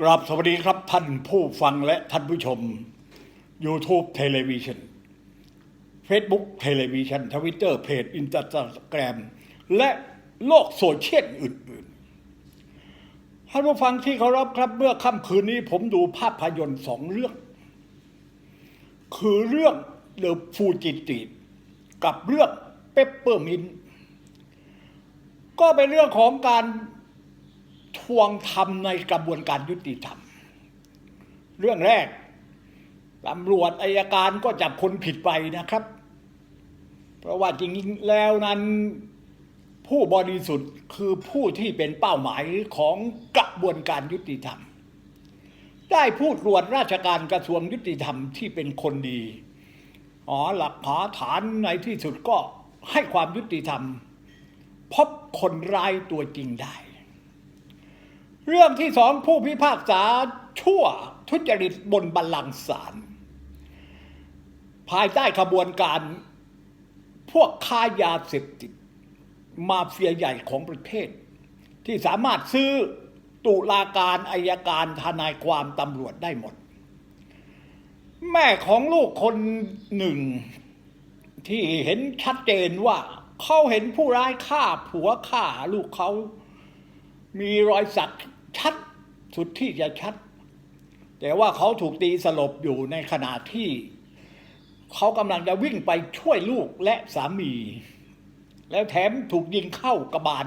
กราบสวัสดีครับท่านผู้ฟังและท่านผู้ชม YouTube เทเลวิชัน Facebook เทเลวิชันทวิตเตอร์เพจอินสตาแกรมและโลกโซเชียลอื่นๆ ท่านผู้ฟังที่เคารพครับเมื่อค่ำคืนนี้ผมดูภาพยนตร์สองเรื่อง คือเรื่องเดอะฟูจิติกับเรื่องเปปเปอร์มินก็เป็นเรื่องของการ ทวงธรรมในกระบวนการยุติธรรม เรื่องแรกตำรวจอายการก็จับคนผิดไปนะครับ เพราะว่าจริงๆแล้วนั้นผู้บริสุทธิ์คือผู้ที่เป็นเป้าหมายของกระบวนการยุติธรรม ได้ผู้ตรวจราชการกระทรวงยุติธรรมที่เป็นคนดีอ๋อหลักฐานฐานในที่สุดก็ให้ความยุติธรรม พบคนร้ายตัวจริงได้ เรื่องที่สองผู้พิพากษาชั่วทุจริตบนบัลลังก์ศาลภายใต้ขบวนการพวกค้ายาเสพติดมาเฟียใหญ่ของประเทศ ที่สามารถซื้อตุลาการอายการทนายความตำรวจได้หมด แม่ของลูกคนหนึ่ง ที่เห็นชัดเจนว่าเขาเห็นผู้ร้ายฆ่าผัวฆ่าลูกเขามีรอยสัก ชัดสุดที่จะชัด แต่ว่าเขาถูกตีสลบอยู่ในขณะที่ เขากำลังจะวิ่งไปช่วยลูกและสามี แล้วแถมถูกยิงเข้ากระบาล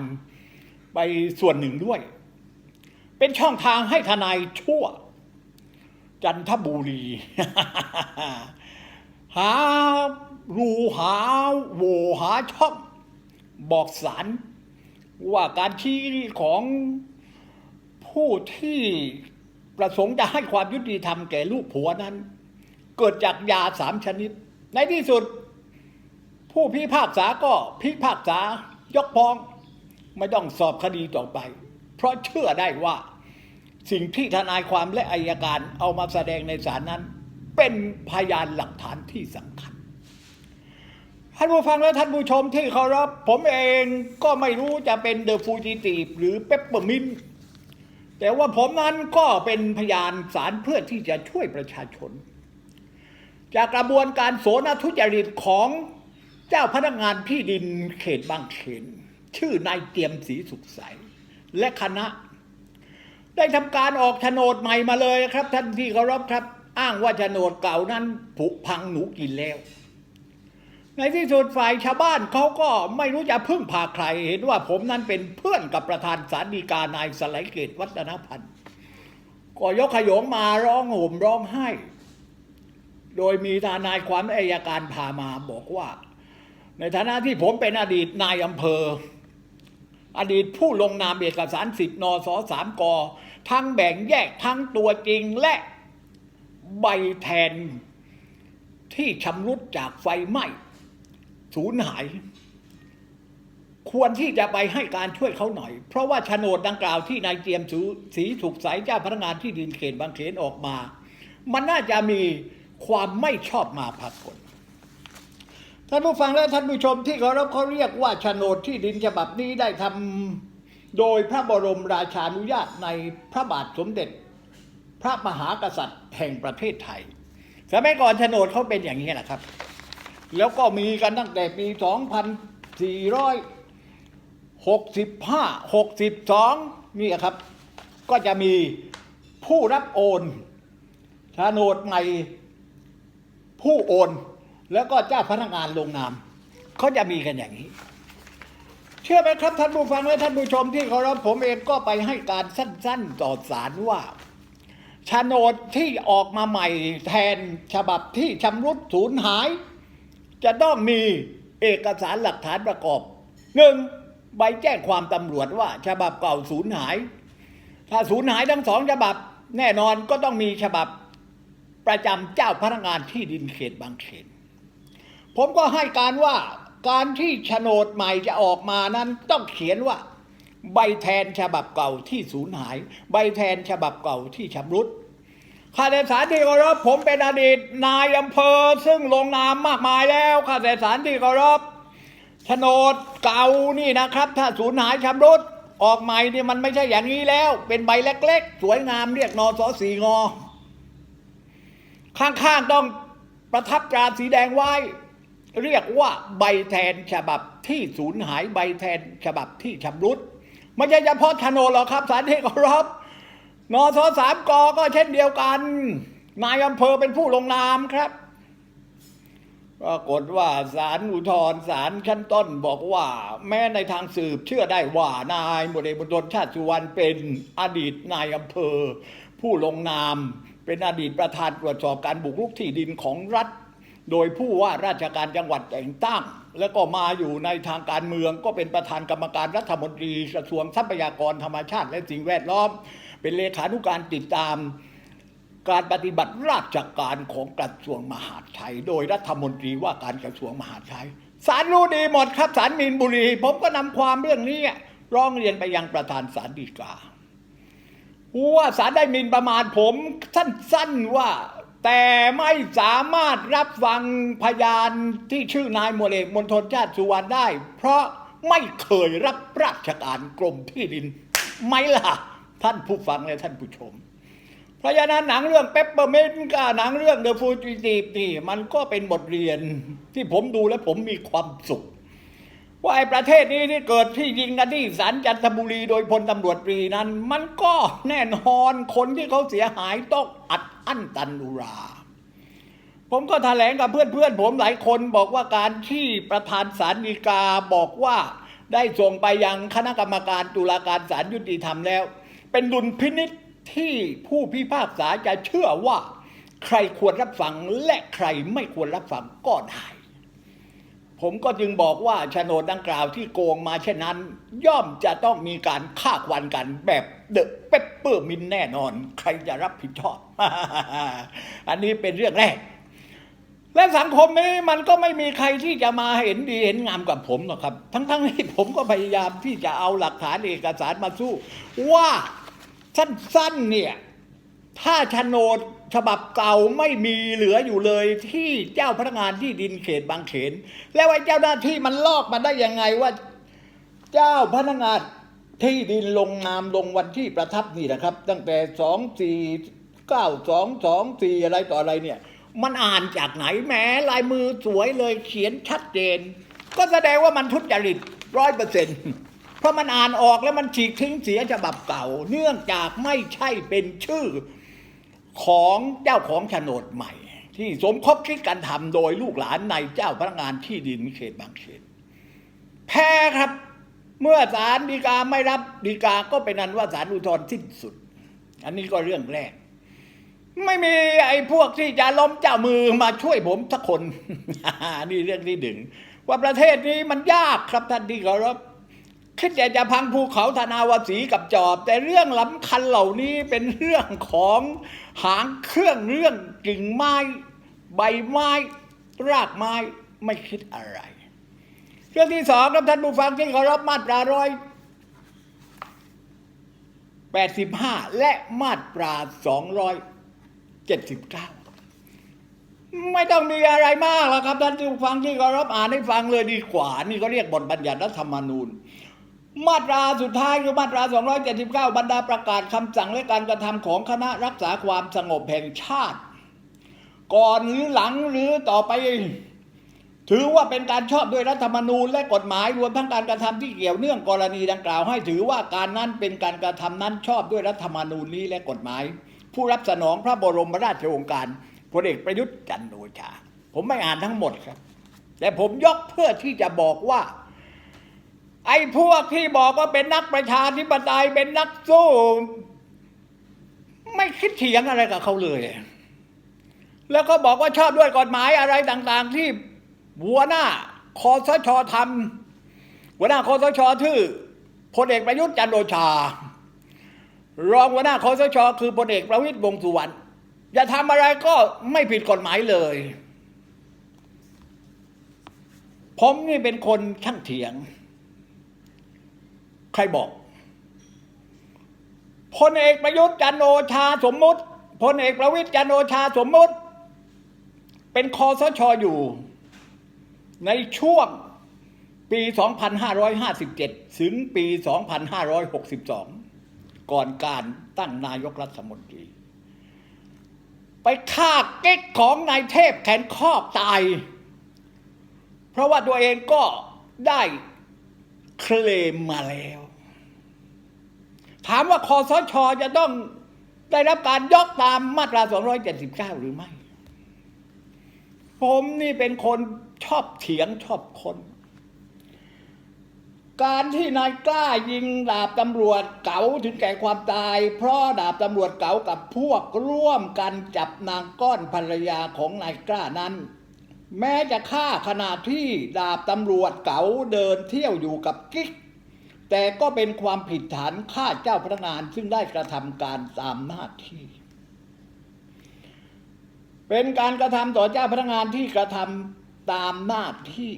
ไปส่วนหนึ่งด้วย เป็นช่องทางให้ทนายชั่ว จันทบุรี หารูหาโวหาช่อง บอกสารว่าการชี้ของ ผู้ที่ประสงค์จะให้ความยุติธรรมแก่ลูกผัวนั้น เกิดจากยาสามชนิด ในที่สุด ผู้พิพากษาก็พิพากษายกฟ้อง ไม่ต้องสอบคดีต่อไป เพราะเชื่อได้ว่าสิ่งที่ทนายความและอายการเอามาแสดงในศาลนั้น เป็นพยานหลักฐานที่สำคัญท่านผู้ฟังและท่านผู้ชมที่เคารพผมเองก็ไม่รู้จะเป็นเดอะฟูจิตีฟหรือเปปเปอร์มิน แต่ว่าผมนั้นก็เป็นพยานสารเพื่อที่จะช่วยประชาชน จากกระบวนการโสนทุจริตของเจ้าพนักงานที่ดินเขตบางเขน ชื่อนายเตรียมศรีสุขใส และคณะ ได้ทำการออกโฉนดใหม่มาเลยครับ ท่านที่เคารพครับ อ้างว่าโฉนดเก่านั้นผุพังหนูกินแล้ว ในที่สุดฝ่ายชาวบ้านเขาก็ไม่รู้จะพึ่งพาใคร เห็นว่าผมนั้นเป็นเพื่อนกับประธานสารดีกานายสไลเกตวัฒนพันธ์ก็ยกขยงมาร้องห่มร้องไห้ โดยมีทานายความอายการพามาบอกว่า ในฐานะที่ผมเป็นอดีตนายอำเภอ อดีตผู้ลงนามเอกสารสิทธิ์นสสามกทั้งแบ่งแยกทั้งตัวจริงและใบแทนที่ชำรุดจากไฟไหม้ สูญหาย ควรที่จะไปให้การช่วยเขาหน่อย เพราะว่าโฉนดดังกล่าวที่นายเจียมสีถูกสายเจ้าพนักงานที่ดินเขตบางเขนออกมา มันน่าจะมีความไม่ชอบมาพากลท่านผู้ฟังและท่านผู้ชมที่เคารพเขาเรียกว่าโฉนดที่ดินฉบับนี้ได้ทำโดยพระบรมราชานุญาตในพระบาทสมเด็จ พระมหากษัตริย์แห่งประเทศไทย สมัยก่อนโฉนดเขาเป็นอย่างนี้แหละครับ แล้วก็มีกันตั้งแต่ปี 2465 62 นี่ครับ ก็จะมีผู้รับโอนโฉนดใหม่ผู้โอน แล้วก็เจ้าพนักงานลงนามเขาจะมีกันอย่างนี้ เชื่อไหมครับท่านผู้ฟังและท่านผู้ชมที่เคารพผมเองก็ไปให้การสั้นๆต่อศาลว่าโฉนดที่ออกมาใหม่แทนฉบับที่ชำรุดสูญหาย จะต้องมีเอกสารหลักฐานประกอบหนึ่งใบแจ้งความตำรวจว่าฉบับเก่าสูญหาย ถ้าสูญหายทั้งสองฉบับ แน่นอนก็ต้องมีฉบับประจำเจ้าพนักงานที่ดินเขตบางเขนผมก็ให้การว่าการที่โฉนดใหม่จะออกมานั้นต้องเขียนว่า ใบแทนฉบับเก่าที่สูญหาย ใบแทนฉบับเก่าที่ชำรุด ข้าแต่สารที่เคารพผมเป็นอดีตนายอำเภอ ซึ่งลงนามมากมายแล้วข้าแต่สารที่เคารพโฉนดเก่านี่นะครับ ถ้าสูญหายชำรุดออกใหม่นี่มันไม่ใช่อย่างนี้แล้ว เป็นใบเล็ก ๆ สวยงามเรียกนอสอสีงอ ข้างๆต้องประทับตราสีแดงไว้ เรียกว่าใบแทนฉบับที่สูญหายใบแทนฉบับที่ชำรุดไม่ใช่เฉพาะโฉนดหรอกครับสารที่เคารพ นอสอสามกอก็เช่นเดียวกันนายอำเภอเป็นผู้ลงนามครับปรากฏว่าศาลอุทธรณ์ศาลชั้นต้นบอกว่า แม้ในทางสืบเชื่อได้ว่านายบดีบดลชาติสุวรรณเป็นอดีตนายอำเภอ ผู้ลงนาม เป็นอดีตประธานตรวจสอบการบุกรุกที่ดินของรัฐ โดยผู้ว่าราชการจังหวัดแต่งตั้ง แล้วก็มาอยู่ในทางการเมืองก็เป็นประธานกรรมการรัฐมนตรีกระทรวงทรัพยากรธรรมชาติ และสิ่งแวดล้อม เป็นเลขานุการติดตาม การปฏิบัติราชการของกระทรวงมหาดไทย โดยรัฐมนตรีว่าการกระทรวงมหาดไทยศาลรู้ดีหมดครับศาลมีนบุรี ผมก็นำความเรื่องนี้ร้องเรียนไปยังประธานศาลฎีกาว่าศาลได้มินประมาทผมสั้นๆว่า แต่ไม่สามารถรับฟังพยานที่ชื่อนายมวลเอกมณฑลชาติสุวรรณได้ เพราะไม่เคยรับราชการกรมที่ดิน ไม่ล่ะ ท่านผู้ฟังและท่านผู้ชม เพราะฉะนั้นหนังเรื่องเปปเปอร์เมนต์กับหนังเรื่องเดอะฟูจิตีนี่มันก็เป็นบทเรียนที่ผมดูแล้วผมมีความสุข ว่าไอ้ประเทศนี้ที่เกิดที่ยิงกันที่ศาลจันทบุรีโดยพลตำรวจตรีนั้น มันก็แน่นอนคนที่เขาเสียหายต้องอัดอั้นตันอุรา ผมก็แถลงกับเพื่อนๆ ผมหลายคนบอกว่าการที่ประธานศาลฎีกาบอกว่าได้ส่งไปยังคณะกรรมการตุลาการศาลยุติธรรมแล้ว เป็นดุลพินิษที่ผู้พิพากษาจะเชื่อว่า ใครควรรับฟังและใครไม่ควรรับฟังก็ได้ ผมก็จึงบอกว่าโฉนดดังกล่าวที่โกงมาเช่นนั้น ย่อมจะต้องมีการฆ่าควันกันแบบเดอะเปปเปอร์มินแน่นอน ใครจะรับผิดชอบ อันนี้เป็นเรื่องแรก และสังคมนี้มันก็ไม่มีใครที่จะมาเห็นดีเห็นงามกับผมหรอกครับ ทั้งๆที่ผมก็พยายามที่จะเอาหลักฐานเอกสารมาสู้ ว่าสั้นๆเนี่ย ถ้าโฉนด ฉบับเก่าไม่มีเหลืออยู่เลยที่เจ้าพนักงานที่ดินเขตบางเขน แล้วไอ้เจ้าหน้าที่มันลอกมาได้ยังไงว่า เจ้าพนักงานที่ดินลงนามลงวันที่ประทับนี่นะครับ ตั้งแต่สองสี่เก้าสองสองสี่อะไรต่ออะไรเนี่ย มันอ่านจากไหนแหมลายมือสวยเลยเขียนชัดเจน ก็แสดงว่ามันทุจริตร้อยเปอร์เซ็นต์เพราะมันอ่านออกแล้วมันฉีกทิ้งเสียฉบับเก่า เนื่องจากไม่ใช่เป็นชื่อ ของเจ้าของโฉนดใหม่ ที่สมคบคิดกันทำโดยลูกหลานในเจ้าพนักงานที่ดินเขตบางเขนแพ้ครับ เมื่อศาลฎีกาไม่รับฎีกาก็เป็นนั้นว่าศาลอุทธรณ์สิ้นสุด อันนี้ก็เรื่องแรก ไม่มีไอ้พวกที่จะล้มเจ้ามือมาช่วยผมสักคนนี่เรื่องที่หนึ่งว่าประเทศนี้มันยากครับท่านที่เคารพ คิดอยากจะพังภูเขาธนาวสีกับจอบ แต่เรื่องสำคัญเหล่านี้เป็นเรื่องของหางเครื่องเรื่องกิ่งไม้ ใบไม้ รากไม้ไม่คิดอะไร เรื่องที่สองครับท่านผู้ฟังที่เคารพมาตราร้อยแปดสิบห้าและมาตราสองร้อยเจ็ดสิบเก้าไม่ต้องมีอะไรมากหรอกครับท่านผู้ฟังที่เคารพอ่านให้ฟังเลยดีกว่า นี่ก็เรียกบทบัญญัติรัฐธรรมนูญ มาตราสุดท้ายคือมาตรา 279 บรรดาประกาศคำสั่งและการกระทำของคณะรักษาความสงบแห่งชาติ ก่อนหรือหลังหรือต่อไป ถือว่าเป็นการชอบด้วยรัฐธรรมนูญและกฎหมายรวมทั้งการกระทำที่เกี่ยวเนื่องกรณีดังกล่าว ให้ถือว่าการนั้นเป็นการกระทำนั้นชอบด้วยรัฐธรรมนูญนี้และกฎหมาย ผู้รับสนองพระบรมราชโองการพลเอกประยุทธ์จันทร์โอชา ผมไม่อ่านทั้งหมดครับ แต่ผมยกเพื่อที่จะบอกว่า ไอ้พวกที่บอกว่าเป็นนักประชาธิปไตยเป็นนักสู้ ไม่คิดเถียงอะไรกับเขาเลย แล้วก็บอกว่าชอบด้วยกฎหมายอะไรต่าง ๆ ที่หัวหน้าคอสชทำหัวหน้าคอสชชื่อพลเอกประยุทธ์จันทร์โอชา รองหัวหน้าคอสชคือพลเอกประวิตยวงสุวรรณอย่าทำอะไรก็ไม่ผิดกฎหมายเลยผมนี่เป็นคนช่างเถียง ใครบอกพลเอกประยุทธ์จันโอชาสมมุติพลเอกประวิตยจันโอชาสมมุติ เป็นคอสชอยู่ ในช่วงปี 2557 ถึงปี 2562 ก่อนการตั้งนายกรัฐมนตรี ไปฆ่าเก๊กของนายเทพแขนครอกตาย เพราะว่าตัวเองก็ได้ เคลมมาแล้ว ถามว่าคอสชจะต้องได้รับการยกตามมาตรา 279 หรือไม่ ผมนี่เป็นคนชอบเถียงชอบคน การที่นายกล้ายิงดาบตำรวจเก๋าถึงแก่ความตาย เพราะดาบตำรวจเก๋ากับพวกร่วมกันจับนางก้อนภรรยาของนายกล้านั้น แม้จะฆ่าขณะที่ดาบตำรวจเก๋าเดินเที่ยวอยู่กับกิ๊ก แต่ก็เป็นความผิดฐานฆ่าเจ้าพนักงานซึ่งได้กระทำการตามหน้าที่ เป็นการกระทำต่อเจ้าพนักงานที่กระทำตามหน้าที่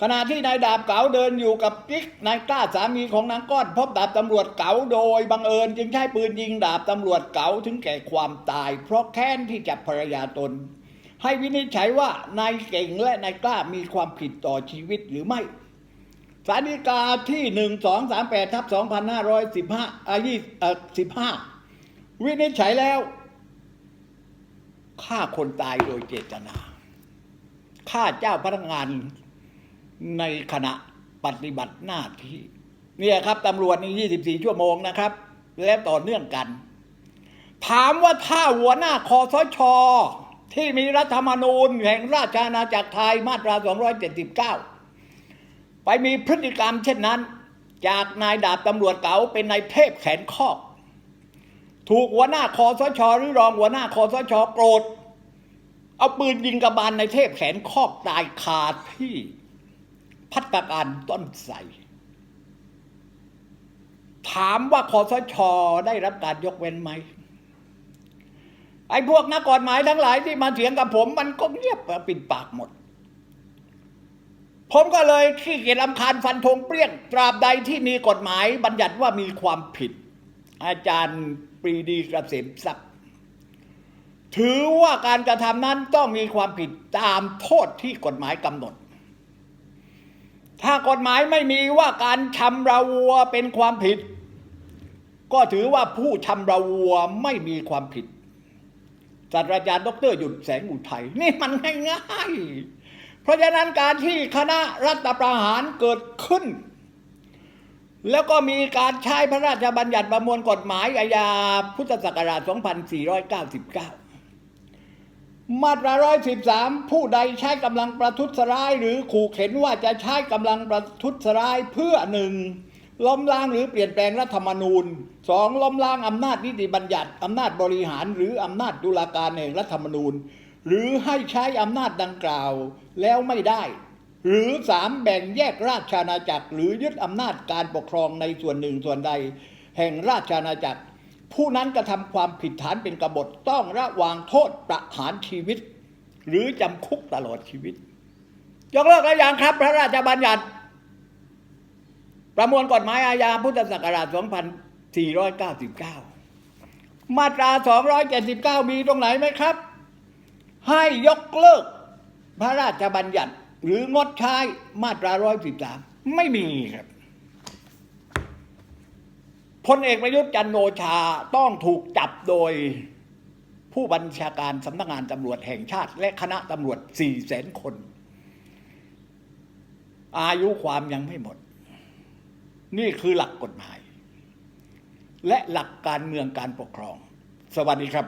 ขณะที่นายดาบเก๋าเดินอยู่กับกิ๊กนายกล้าสามีของนางก้อน พบดาบตำรวจเก๋าโดยบังเอิญ จึงใช้ปืนยิงดาบตำรวจเก๋าถึงแก่ความตาย เพราะแค้นที่จับภรรยาตน ให้วินิจฉัยว่านายเก่งและนายกล้ามีความผิดต่อชีวิตหรือไม่สารดีกาที่หนึ่งสองสามแปดทับสองพันห้าร้อยสิบห้ายี่เอ่อสิบห้าวินิจฉัยแล้วฆ่าคนตายโดยเจตนาฆ่าเจ้าพนักงานในขณะปฏิบัติหน้าที่เนี่ยครับตำรวจนี่ยี่สิบสี่ชั่วโมงนะครับ และต่อเนื่องกัน ถามว่าถ้าหัวหน้าคอสช ที่มีรัฐธรรมนูญแห่งราชอาณาจักรไทยมาตรา 279 ไปมีพฤติกรรมเช่นนั้น จากนายดาบตำรวจเก๋าเป็นนายเทพแขนคอก ถูกหัวหน้าคอสชหรือรองหัวหน้าคอสชโกรธ เอาปืนยิงกระบาลนายเทพแขนคอกตายคาที่พัฒการต้นใสถามว่าคอสชได้รับการยกเว้นไหม ไอ้พวกนักกฎหมายทั้งหลายที่มาเถียงกับผม มันก็เงียบปิดปากหมด ผมก็เลยขี้เกียจลำคาญฟันธงเปรี้ยง ตราบใดที่มีกฎหมายบัญญัติว่ามีความผิด อาจารย์ปรีดีกระเสมทรัพย์ถือว่าการกระทำนั้นต้องมีความผิดตามโทษที่กฎหมายกำหนด ถ้ากฎหมายไม่มีว่าการชำระวัวเป็นความผิด ก็ถือว่าผู้ชำระวัวไม่มีความผิด ศาสตราจารย์ดรหยุดแสงอุทัยนี่มันง่ายๆเพราะฉะนั้นการที่คณะรัฐประหารเกิดขึ้น แล้วก็มีการใช้พระราชบัญญัติประมวลกฎหมายอาญาพุทธศักราช 2499 มาตรา 113 ผู้ใดใช้กำลังประทุษร้าย หรือขู่เข็นว่าจะใช้กำลังประทุษร้ายเพื่อหนึ่ง ล้มล้างหรือเปลี่ยนแปลงรัฐธรรมนูญสองล้มล้างอำนาจนิติบัญญัติอำนาจบริหารหรืออำนาจตุลาการแห่งรัฐธรรมนูญ หรือให้ใช้อำนาจดังกล่าวแล้วไม่ได้ หรือสามแบ่งแยกราชอาณาจักร หรือยึดอำนาจการปกครองในส่วนหนึ่งส่วนใด แห่งราชอาณาจักร ผู้นั้นกระทำความผิดฐานเป็นกบฏต้องระวางโทษประหารชีวิต หรือจำคุกตลอดชีวิตยกเลิกแล้วยังครับพระราชบัญญัติ ประมวลกฎหมายอาญาพุทธศักราช 2499 มาตรา 279 มีตรงไหนไหมครับ ให้ยกเลิกพระราชบัญญัติ หรืองดใช้มาตรา 113 ไม่มีครับพลเอกประยุทธ์จันโอชาต้องถูกจับโดยผู้บัญชาการสำนักงานตำรวจแห่งชาติ และคณะตำรวจ4แสนคน อายุความยังไม่หมด นี่คือหลักกฎหมาย และหลักการเมืองการปกครอง สวัสดีครับ